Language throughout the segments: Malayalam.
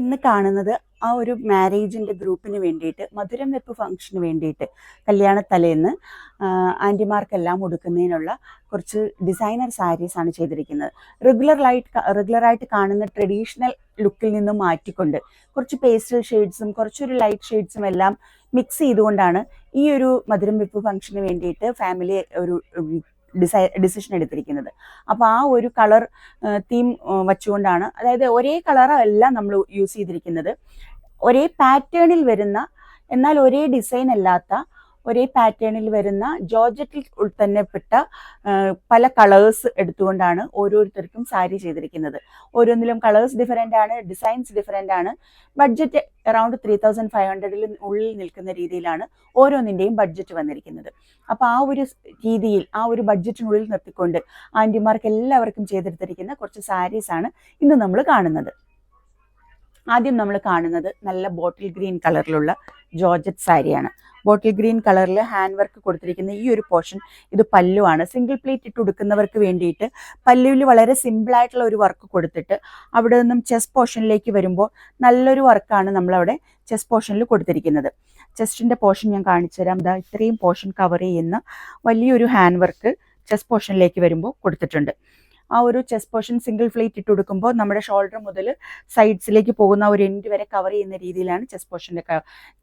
ഇന്ന് കാണുന്നത് ആ ഒരു മാരേജിന്റെ ഗ്രൂപ്പിന് വേണ്ടിയിട്ട് മധുരം വെപ്പ് ഫംഗ്ഷന് വേണ്ടിയിട്ട് കല്യാണ തലേന്ന് ആന്റിമാർക്കെല്ലാം ഉടുക്കുന്നതിനുള്ള കുറച്ച് ഡിസൈനർ സാരീസ് ആണ് ചെയ്തിരിക്കുന്നത്. റെഗുലറായിട്ട് റെഗുലറായിട്ട് കാണുന്ന ട്രഡീഷണൽ ലുക്കിൽ നിന്നും മാറ്റിക്കൊണ്ട് കുറച്ച് പേസ്റ്റൽ ഷെയ്ഡ്സും കുറച്ചൊരു ലൈറ്റ് ഷെയ്ഡ്സും എല്ലാം മിക്സ് ചെയ്തുകൊണ്ടാണ് ഈ ഒരു മധുരം വെപ്പ് ഫംഗ്ഷന് വേണ്ടിയിട്ട് ഫാമിലി ഒരു ഡിസൈ ഡിസിഷൻ എടുത്തിരിക്കുന്നത്. അപ്പോൾ ആ ഒരു കളർ തീം വച്ചുകൊണ്ടാണ് അതായത് ഒരേ കളറല്ല നമ്മൾ യൂസ് ചെയ്തിരിക്കുന്നത്. ഒരേ പാറ്റേണിൽ വരുന്ന എന്നാൽ ഒരേ ഡിസൈൻ അല്ലാത്ത ഒരേ പാറ്റേണിൽ വരുന്ന ജോർജറ്റിൽ ഉൾത്തന്നെപ്പെട്ട പല കളേഴ്സ് എടുത്തുകൊണ്ടാണ് ഓരോരുത്തർക്കും സാരി ചെയ്തിരിക്കുന്നത്. ഓരോന്നിലും കളേഴ്സ് ഡിഫറെന്റ് ആണ് ഡിസൈൻസ് ഡിഫറെന്റ് ആണ്. Budget around three thousand five ഹൺഡ്രഡിൽ ഉള്ളിൽ നിൽക്കുന്ന രീതിയിലാണ് ഓരോന്നിന്റെയും ബഡ്ജറ്റ് വന്നിരിക്കുന്നത്. അപ്പോൾ ആ ഒരു രീതിയിൽ ആ ഒരു ബഡ്ജറ്റിനുള്ളിൽ നിർത്തിക്കൊണ്ട് ആന്റിമാർക്ക് എല്ലാവർക്കും ചെയ്തെടുത്തിരിക്കുന്ന കുറച്ച് സാരീസ് ആണ് ഇന്ന് നമ്മൾ കാണുന്നത്. ആദ്യം നമ്മൾ കാണുന്നത് നല്ല ബോട്ടിൽ ഗ്രീൻ കളറിലുള്ള ജോർജറ്റ് സാരിയാണ്. ബോട്ടിൽ ഗ്രീൻ കളറിൽ ഹാൻഡ് വർക്ക് കൊടുത്തിരിക്കുന്ന ഈ ഒരു പോർഷൻ ഇത് പല്ലുവാണ്. സിംഗിൾ പ്ലേറ്റ് ഇട്ട് ഉടുക്കുന്നവർക്ക് വേണ്ടിയിട്ട് പല്ലുവിൽ വളരെ സിമ്പിൾ ആയിട്ടുള്ള ഒരു വർക്ക് കൊടുത്തിട്ട് അവിടെ നിന്നും ചെസ് പോർഷനിലേക്ക് വരുമ്പോൾ നല്ലൊരു വർക്കാണ് നമ്മളവിടെ ചെസ് പോർഷനിൽ കൊടുത്തിരിക്കുന്നത്. ചെസ്റ്റിന്റെ പോർഷൻ ഞാൻ കാണിച്ചു തരാം ദാ ഇത്രയും പോർഷൻ കവർ ചെയ്യുന്ന വലിയൊരു ഹാൻഡ് വർക്ക് ചെസ് പോർഷനിലേക്ക് വരുമ്പോൾ കൊടുത്തിട്ടുണ്ട്. ആ ഒരു ചെസ്റ്റ് പോർഷൻ സിംഗിൾ ഫ്ലേറ്റ് ഇട്ട് കൊടുക്കുമ്പോൾ നമ്മുടെ ഷോൾഡർ മുതൽ സൈഡ്സിലേക്ക് പോകുന്ന ഒരു എൻഡ് വരെ കവർ ചെയ്യുന്ന രീതിയിലാണ് ചെസ്റ്റ് പോർഷന്റെ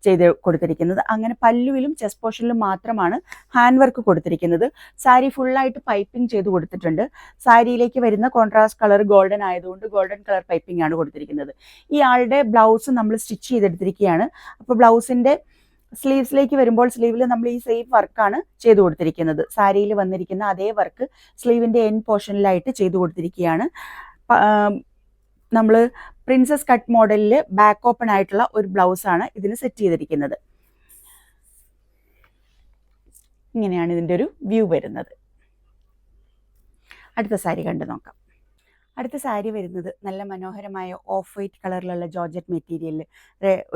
ചെയ്ത് കൊടുത്തിരിക്കുന്നത്. അങ്ങനെ പല്ലുവിലും ചെസ്റ്റ് പോർഷനിലും മാത്രമാണ് ഹാൻഡ് വർക്ക് കൊടുത്തിരിക്കുന്നത്. സാരി ഫുള്ളായിട്ട് പൈപ്പിംഗ് ചെയ്ത് കൊടുത്തിട്ടുണ്ട്. സാരിയിലേക്ക് വരുന്ന കോൺട്രാസ്റ്റ് കളർ ഗോൾഡൻ ആയതുകൊണ്ട് ഗോൾഡൻ കളർ പൈപ്പിംഗ് ആണ് കൊടുത്തിരിക്കുന്നത്. ഈ ആളുടെ ബ്ലൗസ് നമ്മൾ സ്റ്റിച്ച് ചെയ്തെടുത്തിരിക്കുകയാണ്. അപ്പോൾ ബ്ലൗസിന്റെ സ്ലീവ്സിലേക്ക് വരുമ്പോൾ സ്ലീവിൽ നമ്മൾ ഈ സെയിം വർക്കാണ് ചെയ്തു കൊടുത്തിരിക്കുന്നത്. സാരിയിൽ വന്നിരിക്കുന്ന അതേ വർക്ക് സ്ലീവിന്റെ എൻ പോർഷനിലായിട്ട് ചെയ്തു കൊടുത്തിരിക്കുകയാണ്. നമ്മൾ പ്രിൻസസ് കട്ട് മോഡലിൽ ബാക്ക് ഓപ്പൺ ആയിട്ടുള്ള ഒരു ബ്ലൗസാണ് ഇതിന് സെറ്റ് ചെയ്തിരിക്കുന്നത്. ഇങ്ങനെയാണ് ഇതിന്റെ ഒരു വ്യൂ വരുന്നത്. അടുത്ത സാരി കണ്ടു നോക്കാം. അടുത്ത സാരി വരുന്നത് നല്ല മനോഹരമായ ഓഫ് വൈറ്റ് കളറിലുള്ള ജോർജറ്റ് മെറ്റീരിയലിൽ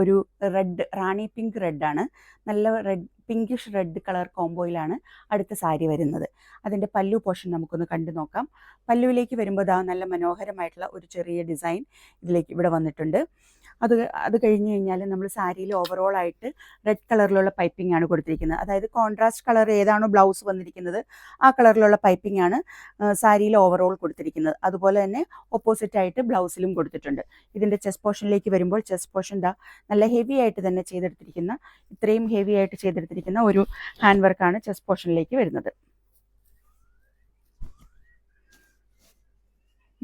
ഒരു റെഡ് റാണി പിങ്ക് റെഡാണ് നല്ല റെഡ് പിങ്കിഷ് റെഡ് കളർ കോംബോയിലാണ് അടുത്ത സാരി വരുന്നത്. അതിന്റെ പല്ലു പോർഷൻ നമുക്കൊന്ന് കണ്ടു നോക്കാം. പല്ലുവിലേക്ക് വരുമ്പോൾ നല്ല മനോഹരമായിട്ടുള്ള ഒരു ചെറിയ ഡിസൈൻ ഇതിലേക്ക് ഇവിടെ വന്നിട്ടുണ്ട്. അത് അത് കഴിഞ്ഞ് കഴിഞ്ഞാൽ നമ്മൾ സാരിയിൽ ഓവറോൾ ആയിട്ട് റെഡ് കളറിലുള്ള പൈപ്പിംഗ് ആണ് കൊടുത്തിരിക്കുന്നത്. അതായത് കോൺട്രാസ്റ്റ് കളർ ഏതാണോ ബ്ലൗസ് വന്നിരിക്കുന്നത് ആ കളറിലുള്ള പൈപ്പിംഗ് ആണ് സാരിയിൽ ഓവറോൾ കൊടുത്തിരിക്കുന്നത്. അതുപോലെ തന്നെ ഓപ്പോസിറ്റ് ആയിട്ട് ബ്ലൗസിലും കൊടുത്തിട്ടുണ്ട്. ഇതിന്റെ ചെസ്റ്റ് പോർഷനിലേക്ക് വരുമ്പോൾ ചെസ്റ്റ് പോർഷൻ ദാ നല്ല ഹെവി ആയിട്ട് തന്നെ ചെയ്തെടുത്തിരിക്കുന്ന ഇത്രയും ഹെവി ആയിട്ട് ചെയ്തെടുത്തിരിക്കുന്ന ഒരു ഹാൻഡ് വർക്കാണ് ചെസ്റ്റ് പോർഷനിലേക്ക് വരുന്നത്.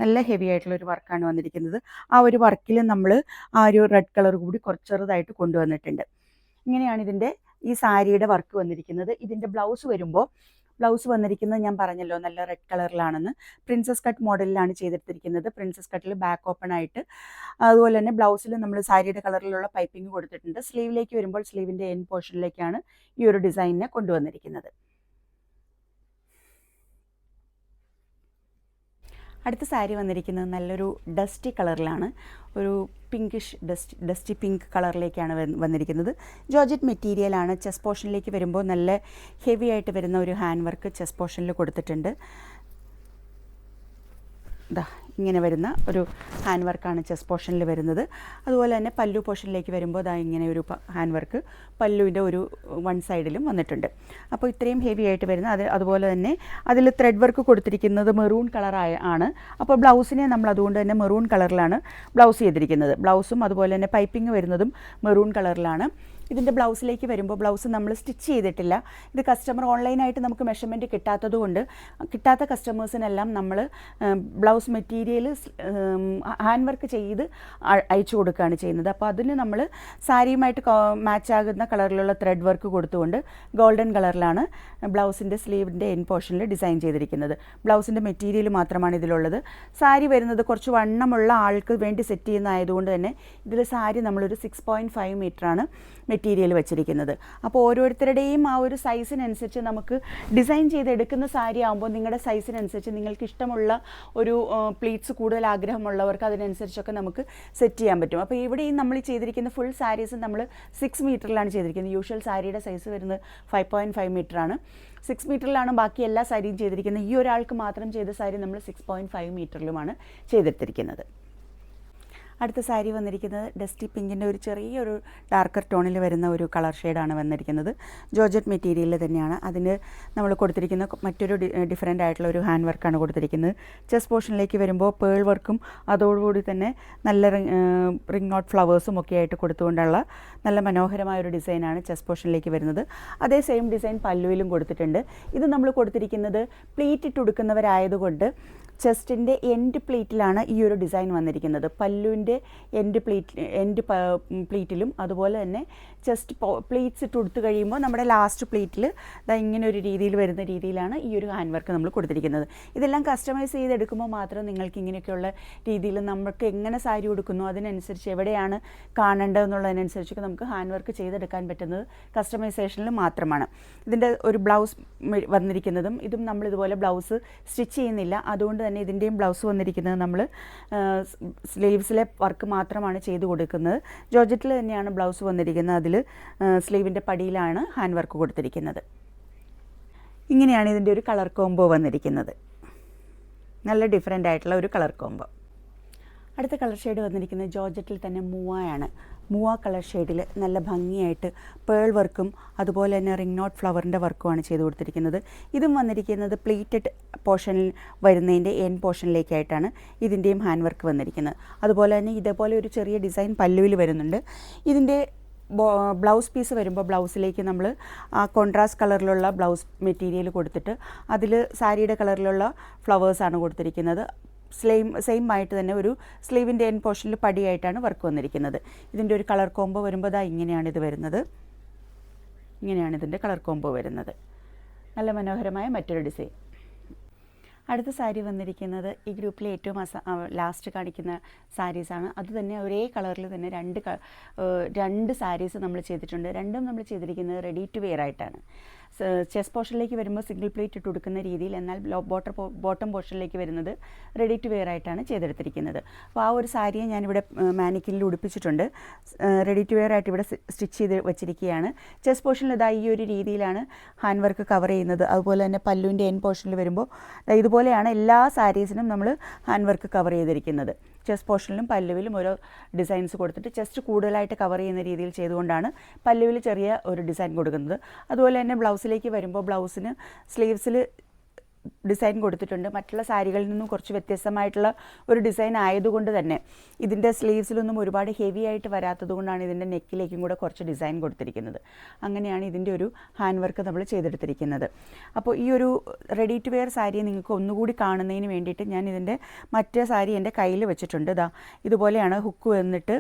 നല്ല ഹെവി ആയിട്ടുള്ള ഒരു വർക്കാണ് വന്നിരിക്കുന്നത്. ആ ഒരു വർക്കിൽ നമ്മൾ ആ ഒരു റെഡ് കളർ കൂടി കുറച്ച് ചെറുതായിട്ട് കൊണ്ടുവന്നിട്ടുണ്ട്. ഇങ്ങനെയാണ് ഇതിന്റെ ഈ സാരിയുടെ വർക്ക് വന്നിരിക്കുന്നത്. ഇതിന്റെ ബ്ലൗസ് വരുമ്പോൾ ബ്ലൗസ് വന്നിരിക്കുന്നത് ഞാൻ പറഞ്ഞല്ലോ നല്ല റെഡ് കളറിലാണെന്ന് പ്രിൻസസ് കട്ട് മോഡലിലാണ് ചെയ്തെടുത്തിരിക്കുന്നത്. പ്രിൻസസ് കട്ടിൽ ബാക്ക് ഓപ്പൺ ആയിട്ട്. അതുപോലെ തന്നെ ബ്ലൗസിൽ നമ്മൾ സാരിയുടെ കളറിലുള്ള പൈപ്പിംഗ് കൊടുത്തിട്ടുണ്ട്. സ്ലീവിലേക്ക് വരുമ്പോൾ സ്ലീവിന്റെ എൻ പോർഷനിലേക്കാണ് ഈ ഒരു ഡിസൈനിനെ കൊണ്ടുവന്നിരിക്കുന്നത്. അടുത്ത സാരി വന്നിരിക്കുന്നത് നല്ലൊരു ഡസ്റ്റി കളറിലാണ്. ഒരു പിങ്കിഷ് ഡസ്റ്റ് ഡസ്റ്റി പിങ്ക് കളറിലേക്കാണ് വന്നിരിക്കുന്നത്. ജോർജറ്റ് മെറ്റീരിയലാണ് ചെസ് പോർഷനിലേക്ക് വരുമ്പോൾ നല്ല ഹെവി ആയിട്ട് വരുന്ന ഒരു ഹാൻഡ് വർക്ക് ചെസ് പോർഷനിൽ കൊടുത്തിട്ടുണ്ട്. ഇതാ ഇങ്ങനെ വരുന്ന ഒരു ഹാൻഡ് വർക്കാണ് ചെസ് പോർഷനിൽ വരുന്നത്. അതുപോലെ തന്നെ പല്ലു പോർഷനിലേക്ക് വരുമ്പോൾ അതാ ഇങ്ങനെ ഒരു ഹാൻഡ് വർക്ക് പല്ലുവിന്റെ ഒരു വൺ സൈഡിലും വന്നിട്ടുണ്ട്. അപ്പോൾ ഇത്രയും ഹെവി ആയിട്ട് വരുന്ന അത് അതുപോലെ തന്നെ അതിൽ ത്രെഡ് വർക്ക് കൊടുത്തിരിക്കുന്നത് മെറൂൺ കളറായ ആണ്. അപ്പോൾ ബ്ലൗസിനെ നമ്മൾ അതുകൊണ്ട് തന്നെ മെറൂൺ കളറിലാണ് ബ്ലൗസ് ചെയ്തിരിക്കുന്നത്. ബ്ലൗസും അതുപോലെ തന്നെ പൈപ്പിംഗ് വരുന്നതും മെറൂൺ കളറിലാണ് ഇതിന്റെ ബ്ലൗസിലേക്ക് വരുമ്പോൾ ബ്ലൗസ് നമ്മൾ സ്റ്റിച്ച് ചെയ്തിട്ടില്ല. ഇത് കസ്റ്റമർ ഓൺലൈനായിട്ട് നമുക്ക് മെഷർമെന്റ് കിട്ടാത്തതുകൊണ്ട് കിട്ടാത്ത കസ്റ്റമേഴ്സിനെല്ലാം നമ്മൾ ബ്ലൗസ് മെറ്റീരിയൽ ഹാൻഡ് വർക്ക് ചെയ്ത് അയച്ചു കൊടുക്കുകയാണ് ചെയ്യുന്നത്. അപ്പോൾ അതിന് നമ്മൾ സാരിയുമായിട്ട് മാച്ച് ആകുന്ന കളറിലുള്ള ത്രെഡ് വർക്ക് കൊടുത്തുകൊണ്ട് ഗോൾഡൻ കളറിലാണ് ബ്ലൗസിന്റെ സ്ലീവിന്റെ എൻ പോർഷനിൽ ഡിസൈൻ ചെയ്തിരിക്കുന്നത്. ബ്ലൗസിന്റെ മെറ്റീരിയൽ മാത്രമാണ് ഇതിലുള്ളത്. സാരി വരുന്നത് കുറച്ച് വണ്ണമുള്ള ആൾക്ക് വേണ്ടി സെറ്റ് ചെയ്യുന്നതായതുകൊണ്ട് തന്നെ ഇതിൽ സാരി നമ്മളൊരു സിക്സ് പോയിന്റ് ഫൈവ് മീറ്ററാണ് മെറ്റീരിയൽ വെച്ചിരിക്കുന്നത്. അപ്പോൾ ഓരോരുത്തരുടെയും ആ ഒരു സൈസിനനുസരിച്ച് നമുക്ക് ഡിസൈൻ ചെയ്തെടുക്കുന്ന സാരി ആകുമ്പോൾ നിങ്ങളുടെ സൈസിനനുസരിച്ച് നിങ്ങൾക്ക് ഇഷ്ടമുള്ള ഒരു പ്ലീറ്റ്സ് കൂടുതൽ ആഗ്രഹമുള്ളവർക്ക് അതിനനുസരിച്ചൊക്കെ നമുക്ക് സെറ്റ് ചെയ്യാൻ പറ്റും. അപ്പോൾ ഇവിടെ ഈ നമ്മൾ ചെയ്തിരിക്കുന്ന ഫുൾ സാരീസ് നമ്മൾ സിക്സ് മീറ്ററിലാണ് ചെയ്തിരിക്കുന്നത്. യൂഷ്വൽ സാരിയുടെ സൈസ് വരുന്നത് ഫൈവ് പോയിന്റ് ഫൈവ് മീറ്ററാണ് സിക്സ് മീറ്ററിലാണ് ബാക്കി എല്ലാ സാരിയും ചെയ്തിരിക്കുന്നത്. ഈ ഒരാൾക്ക് മാത്രം ചെയ്ത സാരി നമ്മൾ സിക്സ് പോയിന്റ് ഫൈവ് മീറ്ററിലുമാണ് ചെയ്തെടുത്തിരിക്കുന്നത്. അടുത്ത സാരി വന്നിരിക്കുന്നത് ഡസ്റ്റി പിങ്കിന്റെ ഒരു ചെറിയൊരു ഡാർക്കർ ടോണിൽ വരുന്ന ഒരു കളർ ഷെയ്ഡാണ് വന്നിരിക്കുന്നത്. ജോർജറ്റ് മെറ്റീരിയലിൽ തന്നെയാണ്. അതിന് നമ്മൾ കൊടുത്തിരിക്കുന്ന മറ്റൊരു ഡിഫറെന്റ് ആയിട്ടുള്ള ഒരു ഹാൻഡ് വർക്കാണ് കൊടുത്തിരിക്കുന്നത്. ചെസ് പോർഷനിലേക്ക് വരുമ്പോൾ പേൾ വർക്കും അതോടുകൂടി തന്നെ നല്ല റിംഗ് നോട്ട് ഫ്ലവേഴ്സും ഒക്കെ ആയിട്ട് കൊടുത്തുകൊണ്ടുള്ള നല്ല മനോഹരമായ ഒരു ഡിസൈനാണ് ചെസ് പോർഷനിലേക്ക് വരുന്നത്. അതേ സെയിം ഡിസൈൻ പല്ലുവിലും കൊടുത്തിട്ടുണ്ട്. ഇത് നമ്മൾ കൊടുത്തിരിക്കുന്നത് പ്ലീറ്റ് ഇട്ട് ഉടുക്കുന്നവരായതുകൊണ്ട് ചെസ്റ്റിന്റെ എൻഡ് പ്ലേറ്റിലാണ് ഈ ഒരു ഡിസൈൻ വന്നിരിക്കുന്നത്. പല്ലുവിന്റെ എൻഡ് പ്ലേറ്റ് എൻഡ് പ്ലേറ്റിലും അതുപോലെ തന്നെ ചെസ്റ്റ് പ്ലേറ്റ്സ് ഇട്ട് കൊടുത്തു കഴിയുമ്പോൾ നമ്മുടെ ലാസ്റ്റ് പ്ലേറ്റിൽ ഇതാ ഇങ്ങനെ ഒരു രീതിയിൽ വരുന്ന രീതിയിലാണ് ഈ ഒരു ഹാൻഡ് വർക്ക് നമ്മൾ കൊടുത്തിരിക്കുന്നത്. ഇതെല്ലാം കസ്റ്റമൈസ് ചെയ്തെടുക്കുമ്പോൾ മാത്രം നിങ്ങൾക്ക് ഇങ്ങനെയൊക്കെയുള്ള രീതിയിൽ നമുക്ക് എങ്ങനെ സാരി കൊടുക്കുന്നു അതിനനുസരിച്ച് എവിടെയാണ് കാണേണ്ടതെന്നുള്ളതിനനുസരിച്ചൊക്കെ നമുക്ക് ഹാൻഡ് വർക്ക് ചെയ്തെടുക്കാൻ പറ്റുന്നത് കസ്റ്റമൈസേഷനിൽ മാത്രമാണ്. ഇതിന്റെ ഒരു ബ്ലൗസ് വന്നിരിക്കുന്നതും ഇതും നമ്മൾ ഇതുപോലെ ബ്ലൗസ് സ്റ്റിച്ച് ചെയ്യുന്നില്ല. അതുകൊണ്ട് തന്നെ ഇതിന്റെയും ബ്ലൗസ് വന്നിരിക്കുന്നത് നമ്മൾ സ്ലീവ്സിലെ വർക്ക് മാത്രമാണ് ചെയ്തു കൊടുക്കുന്നത്. ജോർജറ്റിൽ തന്നെയാണ് ബ്ലൗസ് വന്നിരിക്കുന്നത് അതിൽ. സ്ലീവിന്റെ പടിയിലാണ് ഹാൻഡ് വർക്ക് കൊടുത്തിരിക്കുന്നത്. ഇങ്ങനെയാണ് ഇതിന്റെ ഒരു കളർ കോംബോ വന്നിരിക്കുന്നത്. നല്ല ഡിഫറെന്റ് ആയിട്ടുള്ള ഒരു കളർ കോംബോ. അടുത്ത കളർ ഷെയ്ഡ് വന്നിരിക്കുന്നത് ജോർജറ്റിൽ തന്നെ മൂവായാണ്. മൂവ കളർ ഷെയ്ഡിൽ നല്ല ഭംഗിയായിട്ട് പേൾ വർക്കും അതുപോലെ തന്നെ റിംഗ് നോട്ട് ഫ്ലവറിന്റെ വർക്കുമാണ് ചെയ്ത് കൊടുത്തിരിക്കുന്നത്. ഇതും വന്നിരിക്കുന്നത് പ്ലീറ്റഡ് പോർഷനിൽ വരുന്നതിന്റെ എൻ പോർഷനിലേക്കായിട്ടാണ് ഇതിന്റെയും ഹാൻഡ് വർക്ക് വന്നിരിക്കുന്നത്. അതുപോലെ തന്നെ ഇതേപോലെ ഒരു ചെറിയ ഡിസൈൻ പല്ലുവിൽ വരുന്നുണ്ട്. ഇതിന്റെ ബ്ലൗസ് പീസ് വരുമ്പോൾ ബ്ലൗസിലേക്ക് നമ്മൾ ആ കോൺട്രാസ്റ്റ് കളറിലുള്ള ബ്ലൗസ് മെറ്റീരിയൽ കൊടുത്തിട്ട് അതിൽ സാരിയുടെ കളറിലുള്ള ഫ്ലവേഴ്സാണ് കൊടുത്തിരിക്കുന്നത്. സ്ലെയിം സെയിം ആയിട്ട് തന്നെ ഒരു സ്ലീവിന്റെ എൻ പോർഷനിൽ പടിയായിട്ടാണ് വർക്ക് വന്നിരിക്കുന്നത്. ഇതിന്റെ ഒരു കളർ കോംബോ വരുമ്പോൾ അതാ ഇങ്ങനെയാണ് ഇത് വരുന്നത്. ഇങ്ങനെയാണ് ഇതിന്റെ കളർ കോംബോ വരുന്നത്. നല്ല മനോഹരമായ മറ്റൊരു ഡിസൈൻ അടുത്ത സാരി വന്നിരിക്കുന്നത് ഈ ഗ്രൂപ്പിലെ ഏറ്റവും ലാസ്റ്റ് കാണിക്കുന്ന സാരീസാണ് അത് തന്നെ ഒരേ കളറിൽ തന്നെ രണ്ട് രണ്ട് സാരീസ് നമ്മൾ ചെയ്തിട്ടുണ്ട്. രണ്ടും നമ്മൾ ചെയ്തിരിക്കുന്നത് റെഡി ടു വെയർ ആയിട്ടാണ്. ചെസ് പോർഷനിലേക്ക് വരുമ്പോൾ സിംഗിൾ പ്ലേറ്റ് ഇട്ട് കൊടുക്കുന്ന രീതിയിൽ എന്നാൽ ബോട്ടർ ബോട്ടം പോർഷനിലേക്ക് വരുന്നത് റെഡി ടു വെയർ ആയിട്ടാണ് ചെയ്തെടുത്തിരിക്കുന്നത്. അപ്പോൾ ആ ഒരു സാരിയെ ഞാനിവിടെ മാനിക്കിനിൽ ഉടുപ്പിച്ചിട്ടുണ്ട്. റെഡി ടു വെയർ ആയിട്ട് ഇവിടെ സ്റ്റിച്ച് ചെയ്ത് വെച്ചിരിക്കുകയാണ്. ചെസ് പോർഷനിൽ ഇതാ ഈ ഒരു രീതിയിലാണ് ഹാൻഡ് വർക്ക് കവർ ചെയ്യുന്നത്. അതുപോലെ തന്നെ പല്ലുവിന്റെ എൻ പോർഷനിൽ വരുമ്പോൾ ഇതുപോലെയാണ് എല്ലാ സാരീസിനും നമ്മൾ ഹാൻഡ് വർക്ക് കവർ ചെയ്തിരിക്കുന്നത്. ചെസ്റ്റ് പോർഷനിലും പല്ലുവിലും ഓരോ ഡിസൈൻസ് കൊടുത്തിട്ട് ചെസ്റ്റ് കൂടുതലായിട്ട് കവർ ചെയ്യുന്ന രീതിയിൽ ചെയ്തുകൊണ്ടാണ് പല്ലുവിൽ ചെറിയ ഒരു ഡിസൈൻ കൊടുക്കുന്നത്. അതുപോലെ തന്നെ ബ്ലൗസിലേക്ക് വരുമ്പോൾ ബ്ലൗസിന് സ്ലീവ്സിൽ ഡിസൈൻ കൊടുത്തിട്ടുണ്ട്. മറ്റുള്ള സാരികളിൽ നിന്നും കുറച്ച് വ്യത്യസ്തമായിട്ടുള്ള ഒരു ഡിസൈൻ ആയതുകൊണ്ട് തന്നെ ഇതിന്റെ സ്ലീവ്സിലൊന്നും ഒരുപാട് ഹെവി ആയിട്ട് വരാത്തത് കൊണ്ടാണ് ഇതിന്റെ നെക്കിലേക്കും കൂടെ കുറച്ച് ഡിസൈൻ കൊടുത്തിരിക്കുന്നത്. അങ്ങനെയാണ് ഇതിന്റെ ഒരു ഹാൻഡ് വർക്ക് നമ്മൾ ചെയ്തെടുത്തിരിക്കുന്നത്. അപ്പോൾ ഈ ഒരു റെഡി ടു വെയർ സാരി നിങ്ങൾക്ക് ഒന്നുകൂടി കാണുന്നതിന് വേണ്ടിയിട്ട് ഞാൻ ഇതിന്റെ മറ്റേ സാരി എന്റെ കയ്യിൽ വെച്ചിട്ടുണ്ട്. ഇതാ ഇതുപോലെയാണ് ഹുക്ക് വന്നിട്ട്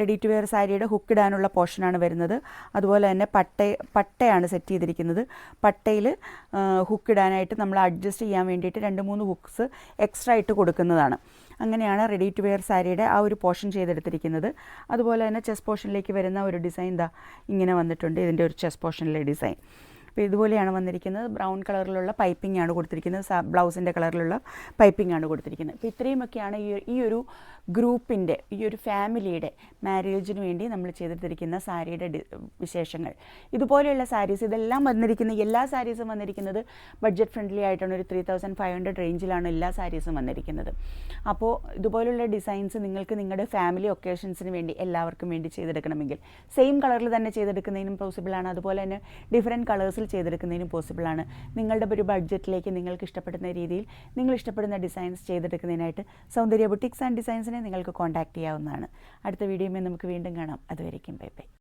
റെഡി ടു വെയർ സാരിയുടെ ഹുക്ക് ഇടാനുള്ള പോർഷനാണ് വരുന്നത്. അതുപോലെ തന്നെ പട്ട പട്ടയാണ് സെറ്റ് ചെയ്തിരിക്കുന്നത്. പട്ടയിൽ ഹുക്ക് ഇടാനായിട്ട് നമ്മൾ അഡ്ജസ്റ്റ് ചെയ്യാൻ വേണ്ടിയിട്ട് രണ്ട് മൂന്ന് ഹുക്സ് എക്സ്ട്രാ ആയിട്ട് കൊടുക്കുന്നതാണ്. അങ്ങനെയാണ് റെഡി ടു വെയർ സാരിയുടെ ആ ഒരു പോർഷൻ ചെയ്തെടുത്തിരിക്കുന്നത്. അതുപോലെ തന്നെ ചെസ് പോർഷനിലേക്ക് വരുന്ന ഒരു ഡിസൈൻ ദാ ഇങ്ങനെ വന്നിട്ടുണ്ട്. ഇതിന്റെ ഒരു ചെസ് പോർഷനിലെ ഡിസൈൻ അപ്പോൾ ഇതുപോലെയാണ് വന്നിരിക്കുന്നത്. ബ്രൗൺ കളറിലുള്ള പൈപ്പിംഗ് ആണ് കൊടുത്തിരിക്കുന്നത്. ബ്ലൗസിന്റെ കളറിലുള്ള പൈപ്പിംഗ് ആണ് കൊടുത്തിരിക്കുന്നത്. അപ്പോൾ ഇത്രയുമൊക്കെയാണ് ഈ ഈ ഒരു ഗ്രൂപ്പിന്റെ ഈ ഒരു ഫാമിലിയുടെ മാരേജിന് വേണ്ടി നമ്മൾ ചെയ്തെടുത്തിരിക്കുന്ന സാരിയുടെ വിശേഷങ്ങൾ. ഇതുപോലെയുള്ള സാരീസ് ഇതെല്ലാം വന്നിരിക്കുന്ന എല്ലാ സാരീസും വന്നിരിക്കുന്നത് ബഡ്ജറ്റ് ഫ്രണ്ട്ലി ആയിട്ടാണ് ഒരു ത്രീ തൗസൻഡ് ഫൈവ് ഹൺഡ്രഡ് റേഞ്ചിലാണ് എല്ലാ സാരീസും വന്നിരിക്കുന്നത്. അപ്പോൾ ഇതുപോലുള്ള ഡിസൈൻസ് നിങ്ങൾക്ക് നിങ്ങളുടെ ഫാമിലി ഒക്കേഷൻസിന് വേണ്ടി എല്ലാവർക്കും വേണ്ടി ചെയ്തെടുക്കണമെങ്കിൽ സെയിം കളറിൽ തന്നെ ചെയ്തെടുക്കുന്നതിനും പോസിബിളാണ് അതുപോലെ തന്നെ ഡിഫറെന്റ് കളേഴ്സിൽ ചെയ്തെടുക്കുന്നതിനും പോസിബിളാണ് നിങ്ങളുടെ ഒരു ബഡ്ജറ്റിലേക്ക് നിങ്ങൾക്ക് ഇഷ്ടപ്പെടുന്ന രീതിയിൽ നിങ്ങൾ ഇഷ്ടപ്പെടുന്ന ഡിസൈൻസ് ചെയ്തെടുക്കുന്നതിനായിട്ട് സൗന്ദര്യ ബുട്ടിക്സ് ആൻഡ് ഡിസൈൻസിനെ നിങ്ങൾക്ക് കോൺടാക്റ്റ് ചെയ്യാവുന്നതാണ്. അടുത്ത വീഡിയോയിൽ നമുക്ക് വീണ്ടും കാണാം. അതുവരേക്കും ബൈ ബൈ.